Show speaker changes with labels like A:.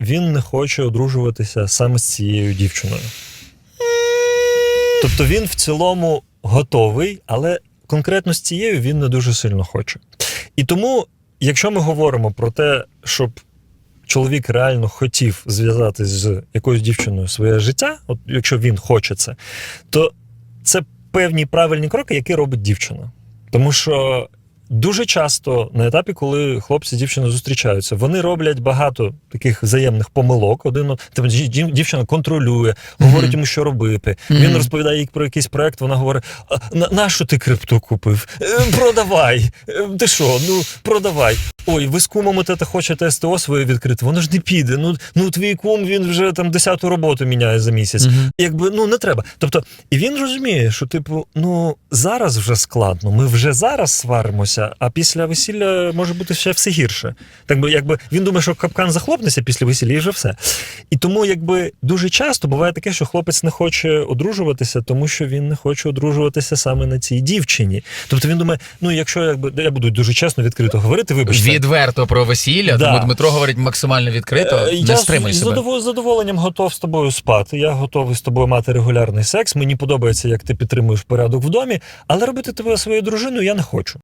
A: він не хоче одружуватися саме з цією дівчиною. Тобто він в цілому готовий, але конкретно з цією він не дуже сильно хоче. І тому, якщо ми говоримо про те, щоб чоловік реально хотів зв'язатись з якоюсь дівчиною своє життя, от якщо він хоче це, то це певні правильні кроки, які робить дівчина. Тому що дуже часто на етапі, коли хлопці з дівчиною зустрічаються, вони роблять багато таких взаємних помилок. Один от, типу, дів- дів- дівчина контролює, говорить йому, що робити. Він розповідає їй про якийсь проект. Вона говорить: «А, на, на що ти крипту купив? Е, Продавай. Е, Ти що? Ну продавай. Ой, ви з кумом те хочете СТО своє відкрити. Воно ж не піде. Ну, ну твій кум він вже там десяту роботу міняє за місяць.
B: Мгм.
A: Якби ну не треба. Тобто, і він розуміє, що типу, ну зараз вже складно. Ми вже зараз сваримося, а після весілля може бути ще все гірше. Так би, якби він думає, що капкан захлопнеться після весілля, і вже все. І тому, якби дуже часто буває таке, що хлопець не хоче одружуватися, тому що він не хоче одружуватися саме на цій дівчині. Тобто він думає, ну якщо якби я буду дуже чесно відкрито говорити, вибачте.
B: Відверто про весілля,
A: Да.
B: тому Дмитро говорить максимально відкрито.
A: Е,
B: Не
A: Я
B: стримуй
A: з
B: себе.
A: задовол- задоволенням готов з тобою спати. Я готовий з тобою мати регулярний секс. Мені подобається, як ти підтримуєш порядок в домі, але робити тебе своєю дружиною я не хочу.